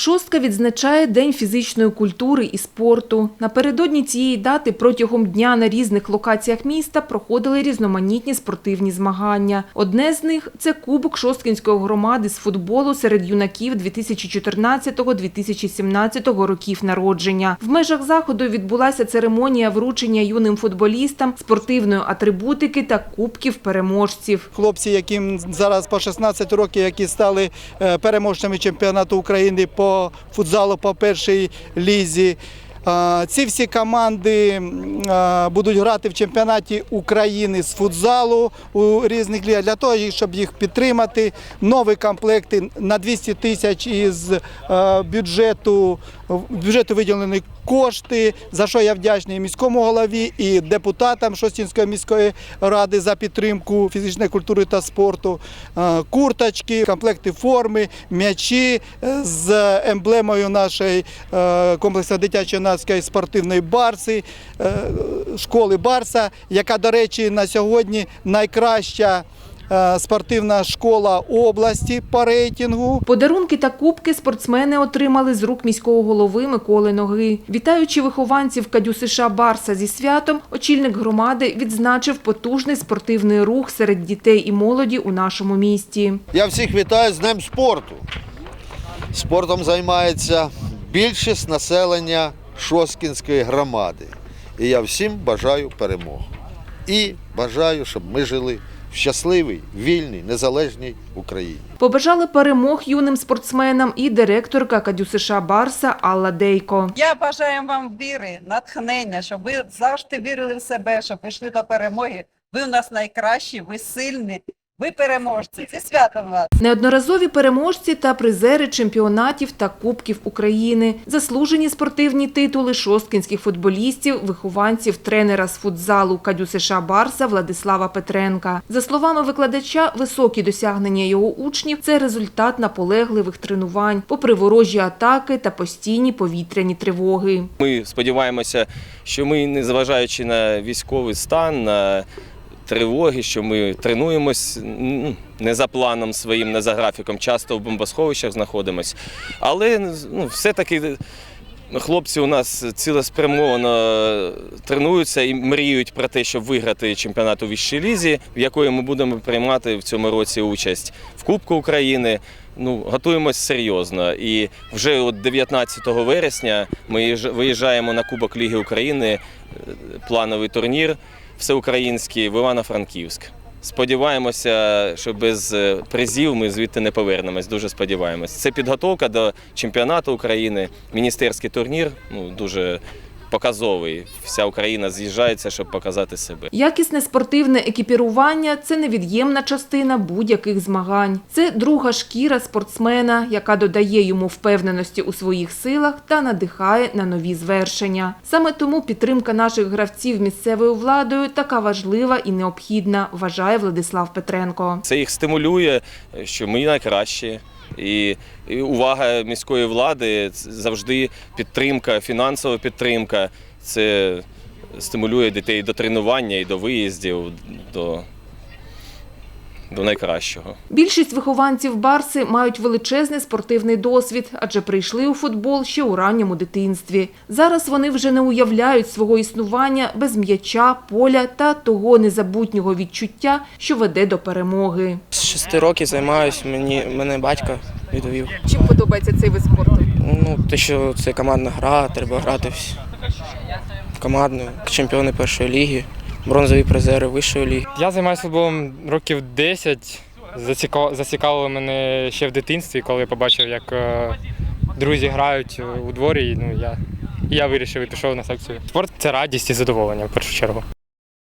Шостка відзначає День фізичної культури і спорту. Напередодні цієї дати протягом дня на різних локаціях міста проходили різноманітні спортивні змагання. Одне з них це Кубок Шосткинської громади з футболу серед юнаків 2014-2017 років народження. В межах заходу відбулася церемонія вручення юним футболістам спортивної атрибутики та кубків переможців. Хлопці, яким зараз по 16 років, які стали е, переможцями чемпіонату України по футзалу по першій лізі. Ці всі команди будуть грати в чемпіонаті України з футзалу у різних лігах для того, щоб їх підтримати. Нові комплекти на 200 тисяч із бюджету бюджету виділені кошти, за що я вдячний міському голові і депутатам Шостінської міської ради за підтримку фізичної культури та спорту, Е, курточки, комплекти форми, м'ячі е, з емблемою нашої е, комплексу дитячо-юнацької спортивної барси, школи Барса, яка, до речі, на сьогодні найкраща спортивна школа області по рейтингу. Подарунки та кубки спортсмени отримали з рук міського голови Миколи Ноги. Вітаючи вихованців Кадю США Барса зі святом, очільник громади відзначив потужний спортивний рух серед дітей і молоді у нашому місті. Я всіх вітаю з Днем спорту. Спортом займається більшість населення Шосткінської громади. І я всім бажаю перемог. І бажаю, щоб ми жили в щасливій, вільній, незалежній Україні. Побажали перемог юним спортсменам і директорка Кадю США Барса Алла Дейко. Я бажаю вам віри, натхнення, щоб ви завжди вірили в себе, щоб ви йшли до перемоги. Ви у нас найкращі, ви сильні, ви переможці. Зі святом вас! Неодноразові переможці та призери чемпіонатів та кубків України, заслужені спортивні титули шосткінських футболістів, вихованців тренера з футзалу Кадю США Барса Владислава Петренка. За словами викладача, високі досягнення його учнів це результат наполегливих тренувань, попри ворожі атаки та постійні повітряні тривоги. Ми сподіваємося, що ми, незважаючи на військовий стан, на тривоги, що ми тренуємось ну, не за планом своїм, не за графіком, часто в бомбосховищах знаходимось. Але ну, все-таки хлопці у нас цілеспрямовано тренуються і мріють про те, щоб виграти чемпіонат у вищій лізі, в якої ми будемо приймати в цьому році участь в Кубку України. Ну, готуємось серйозно. І вже от 19 вересня ми їж- виїжджаємо на Кубок Ліги України, е, плановий турнір всеукраїнський в Івано-Франківськ. Сподіваємося, що без е, призів ми звідти не повернемось. Дуже сподіваємось. Це підготовка до чемпіонату України, міністерський турнір. Ну дуже показовий. Вся Україна з'їжджається, щоб показати себе. Якісне спортивне екіпірування це невід'ємна частина будь-яких змагань. Це друга шкіра спортсмена, яка додає йому впевненості у своїх силах та надихає на нові звершення. Саме тому підтримка наших гравців місцевою владою така важлива і необхідна, вважає Владислав Петренко. Це їх стимулює, що ми найкращі. І, увага міської влади завжди підтримка, фінансова підтримка. Це стимулює дітей до тренування і до виїздів, до, до найкращого. Більшість вихованців Барси мають величезний спортивний досвід, адже прийшли у футбол ще у ранньому дитинстві. Зараз вони вже не уявляють свого існування без м'яча, поля та того незабутнього відчуття, що веде до перемоги. З шести років займаюся, мені мене батько відвів. Чим подобається цей вид спорту? Ну, те, що це командна гра, треба грати в, командну, чемпіони першої ліги, бронзові призери вищої ліги. Я займаюся футболом років 10. Зацікав Зацікавило мене ще в дитинстві, коли побачив, як е, друзі грають у дворі. Ну, я, я вирішив і пішов на секцію. Спорт це радість і задоволення в першу чергу.